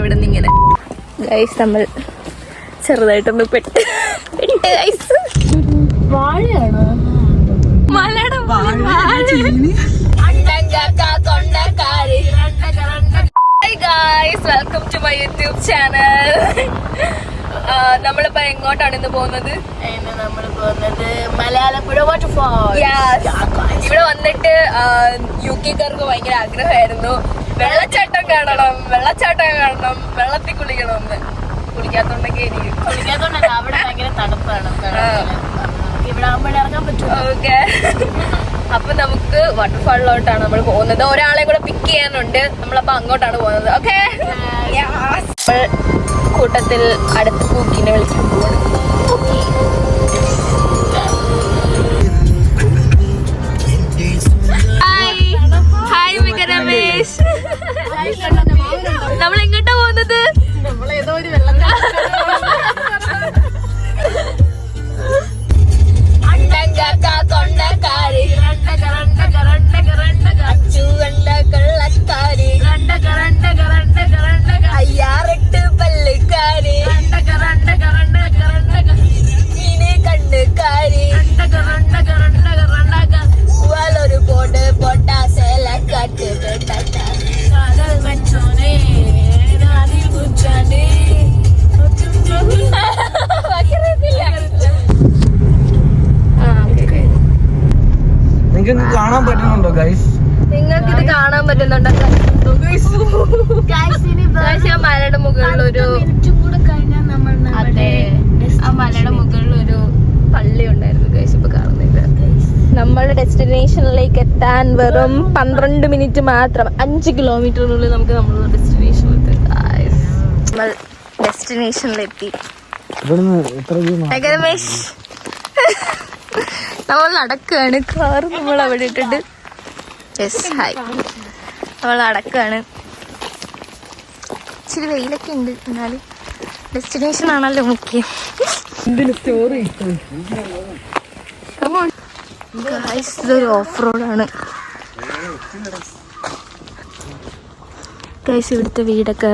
ഇവിടെ നിന്ന് ഇങ്ങനെ. ഗൈസ് നമ്മൾ ചെറുതായിട്ടൊന്ന് പെട്ട് പെട്ട് ഗൈസ് വാഴയാണ്? മലയുടെ guys welcome to my YouTube channel നമ്മളിപ്പോ എങ്ങോട്ടാണ് ഇന്ന് പോകുന്നത്? നമ്മൾ പോകുന്നത് മലയാളപ്പുഴ വാട്ടർഫാൾ Yes. ഇവിടെ വന്നിട്ട് യു കെക്കാർക്ക് ഭയങ്കര ആഗ്രഹമായിരുന്നു. വെള്ളച്ചാട്ടം കാണണം വെള്ളച്ചാട്ടം കാണണം വെള്ളത്തിൽ കുളിക്കണം കുളിക്കാത്തോണ്ടൊക്കെ ഇരിക്കും കുളിക്കാത്തോണ്ടല്ല അവിടെ ഭയങ്കര തണുപ്പാണ്. വെള്ളത്തിൽ. നമുക്ക് ഇവിടെ ആകുമ്പോഴേ ഇറങ്ങാൻ പറ്റും ഓക്കെ. അപ്പൊ നമുക്ക് വാട്ടർഫാളിലോട്ടാണ് നമ്മൾ പോകുന്നത്. ഒരാളെ കൂടെ പിക്ക് ചെയ്യാനുണ്ട്. നമ്മളപ്പോ അങ്ങോട്ടാണ് പോകുന്നത്. ഓക്കെ? കൂട്ടത്തിൽ അടുത്ത് പൂക്കിനെ വിളിക്കാൻ നിങ്ങൾക്ക് കാണാൻ പറ്റുന്നുണ്ടോ ഗൈസ് നിങ്ങൾക്ക് ഇത് കാണാൻ പറ്റുന്നുണ്ടോ? മലയുടെ മുകളിൽ ഒരു മിനിറ്റും കൂടെ കഴിഞ്ഞാൽ നമ്മൾ അതെ ആ മലയുടെ മുകളിൽ ഒരു പള്ളി ഉണ്ടായിരുന്നു ഗൈസ് ഇപ്പൊ കാണുന്നില്ല നമ്മളുടെ ഡെസ്റ്റിനേഷനിലേക്ക് എത്താൻ വെറും പന്ത്രണ്ട് മിനിറ്റ് മാത്രം. അഞ്ച് കിലോമീറ്ററിനുള്ളിൽ നമുക്ക് നമ്മുടെ ഡെസ്റ്റിനേഷനിൽ നമ്മൾ ഡെസ്റ്റിനേഷനിലെത്തി ഇവിടുന്ന് എത്ര ദൂരം രമേശ് നമ്മൾ നടക്കുകയാണ് കാർ നമ്മൾ അവിടെ ഇട്ടിട്ട്. യെസ് ഹായ് നമ്മൾ നടക്കുകയാണ് ഇച്ചിരി വെയിലൊക്കെ ഉണ്ട് എന്നാലും ഡെസ്റ്റിനേഷൻ ആണല്ലോ മുഖ്യം. ഇതൊരു ഓഫ് റോഡാണ് ഗൈസ് ഇവിടുത്തെ വീടൊക്കെ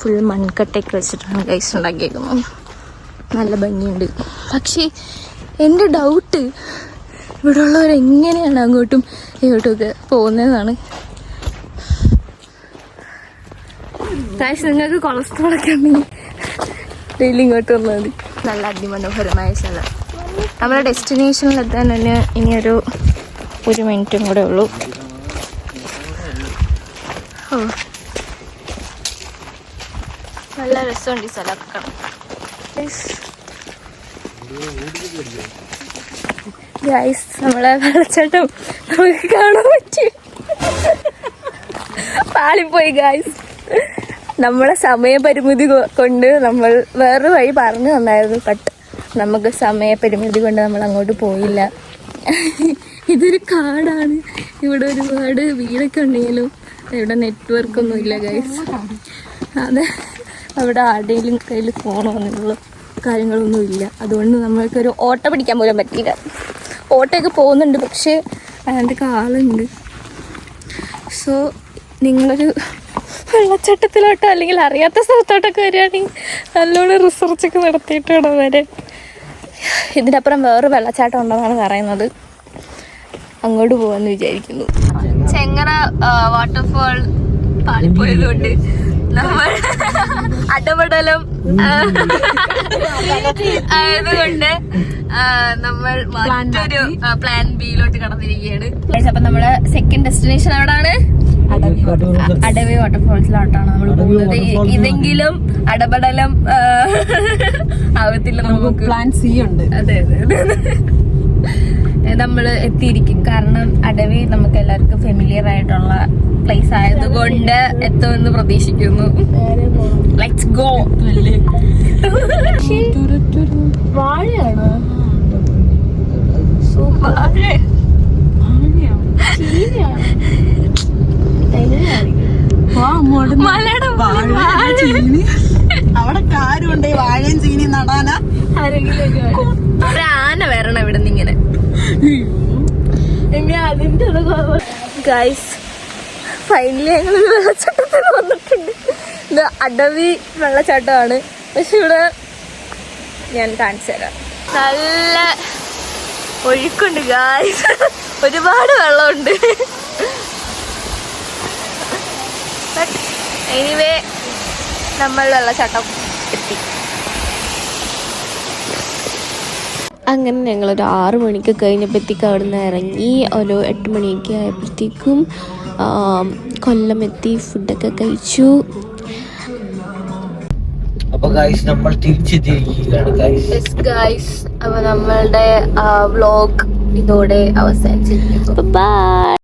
ഫുൾ മൺകട്ടയൊക്കെ വെച്ചിട്ടാണ് ഗൈസ് ഉണ്ടാക്കിയേക്കുന്നത്. നല്ല ഭംഗിയുണ്ട്. പക്ഷേ എന്റെ ഡൗട്ട് ഇവിടെ ഉള്ളവർ എങ്ങനെയാണ് അങ്ങോട്ടും ഇങ്ങോട്ടുമൊക്കെ പോകുന്നതെന്നാണ്. ഗൈസ് നിങ്ങൾക്ക് കൊളസ്ട്രോൾ ഒക്കെ ഉണ്ടെങ്കിൽ ഡെയിലി ഇങ്ങോട്ട് വന്നാൽ മതി. നല്ല അതിമനോഹരമായ സ്ഥലം. നമ്മുടെ ഡെസ്റ്റിനേഷനിൽ എത്താൻ തന്നെ ഇനിയൊരു ഒരു മിനിറ്റും കൂടെ ഉള്ളൂ. ഓ. നല്ല രസമുണ്ട് ഈ സ്ഥലമൊക്കെ Guys, നമ്മളെ വെള്ളച്ചാട്ടം നമുക്ക് കാണാൻ പറ്റി. പാളിപ്പോയി ഗൈസ് നമ്മളെ സമയപരിമിതി കൊണ്ട് നമ്മൾ വേറൊരു വഴി പറഞ്ഞു തന്നായിരുന്നു. ബട്ട് നമുക്ക് സമയപരിമിതി കൊണ്ട് നമ്മൾ അങ്ങോട്ട് പോയില്ല. ഇതൊരു കാടാണ്. ഇവിടെ ഒരുപാട് വീടൊക്കെ ഉണ്ടെങ്കിലും ഇവിടെ നെറ്റ്വർക്ക് ഒന്നും ഇല്ല ഗൈസ് അതെ. അവിടെ ആരുടെയും കയ്യിൽ ഫോണോ അങ്ങനെയുള്ള കാര്യങ്ങളൊന്നും ഇല്ല അതുകൊണ്ട് നമ്മൾക്കൊരു ഓട്ടോ പിടിക്കാൻ പോലും പറ്റിയില്ല. ഓട്ടോയൊക്കെ പോകുന്നുണ്ട് പക്ഷേ അതിന്റെയൊക്കെ ആളുണ്ട്. സോ നിങ്ങളൊരു വെള്ളച്ചാട്ടത്തിലോട്ടോ അല്ലെങ്കിൽ അറിയാത്ത സ്ഥലത്തോട്ടൊക്കെ വരികയാണെങ്കിൽ നല്ലോണം റിസർച്ചൊക്കെ നടത്തിയിട്ട് വേണം വരാൻ. അപ്പുറം വേറെ വെള്ളച്ചാട്ടം ഉണ്ടെന്നാണ് പറയുന്നത്. അങ്ങോട്ട് പോകാമെന്ന് വിചാരിക്കുന്നു. ചെങ്ങറ വാട്ടർഫാൾ പാളിപ്പോയതുകൊണ്ട്. നമ്മൾ അടപടലം ആയതുകൊണ്ട് നമ്മൾ മറ്റൊരു പ്ലാൻ ബിയിലോട്ട് കടന്നിരിക്കുകയാണ്. അപ്പൊ നമ്മുടെ സെക്കൻഡ് ഡെസ്റ്റിനേഷൻ എവിടാണ്? അടവി വാട്ടർഫോൾസിലോട്ടാണ് നമ്മൾ പോകുന്നത്. ഇതെങ്കിലും അടപടലം ആവത്തില്ല നമുക്ക് പ്ലാൻ സി ഉണ്ട്. അതെ അതെ. നമ്മൾ എത്തിയിരിക്കും. കാരണം അടവി നമുക്ക് എല്ലാവർക്കും ഫെമിലിയർ ആയിട്ടുള്ള പ്ലേസ് ആയതുകൊണ്ട് എത്തുമെന്ന് പ്രതീക്ഷിക്കുന്നു. ലെറ്റ്സ് ഗോ വാഴയാണ് മലയുടെ അവിടെ കാരുണ്ട് വാഴയും ചീനി നടാനാ. ഒരു ആന വരണം ഇവിടെ ഇങ്ങനെ. ഗൈസ് ഫൈനലി ഞങ്ങൾ വെള്ളച്ചാട്ടത്തിൽ വന്നിട്ടുണ്ട്. ഇത് അടവി വെള്ളച്ചാട്ടമാണ്. പക്ഷെ ഇവിടെ ഞാൻ കാണിച്ചു തരാം. നല്ല ഒഴുക്കുണ്ട് ഗായ്സ് ഒരുപാട് വെള്ളമുണ്ട്. എനിവേ നമ്മൾ വെള്ളച്ചാട്ടം എത്തി. അങ്ങനെ ഞങ്ങളൊരു ആറു മണിക്ക് കഴിഞ്ഞപ്പോഴത്തേക്ക് അവിടെ നിന്ന് ഇറങ്ങി ഒരു എട്ട് മണിയൊക്കെ ആയപ്പോഴത്തേക്കും കൊല്ലം എത്തി ഫുഡൊക്കെ കഴിച്ചു. നമ്മൾ നമ്മളുടെ വ്ലോഗ് ഇതോടെ അവസാനിച്ചിരിക്കുന്നു. ബൈ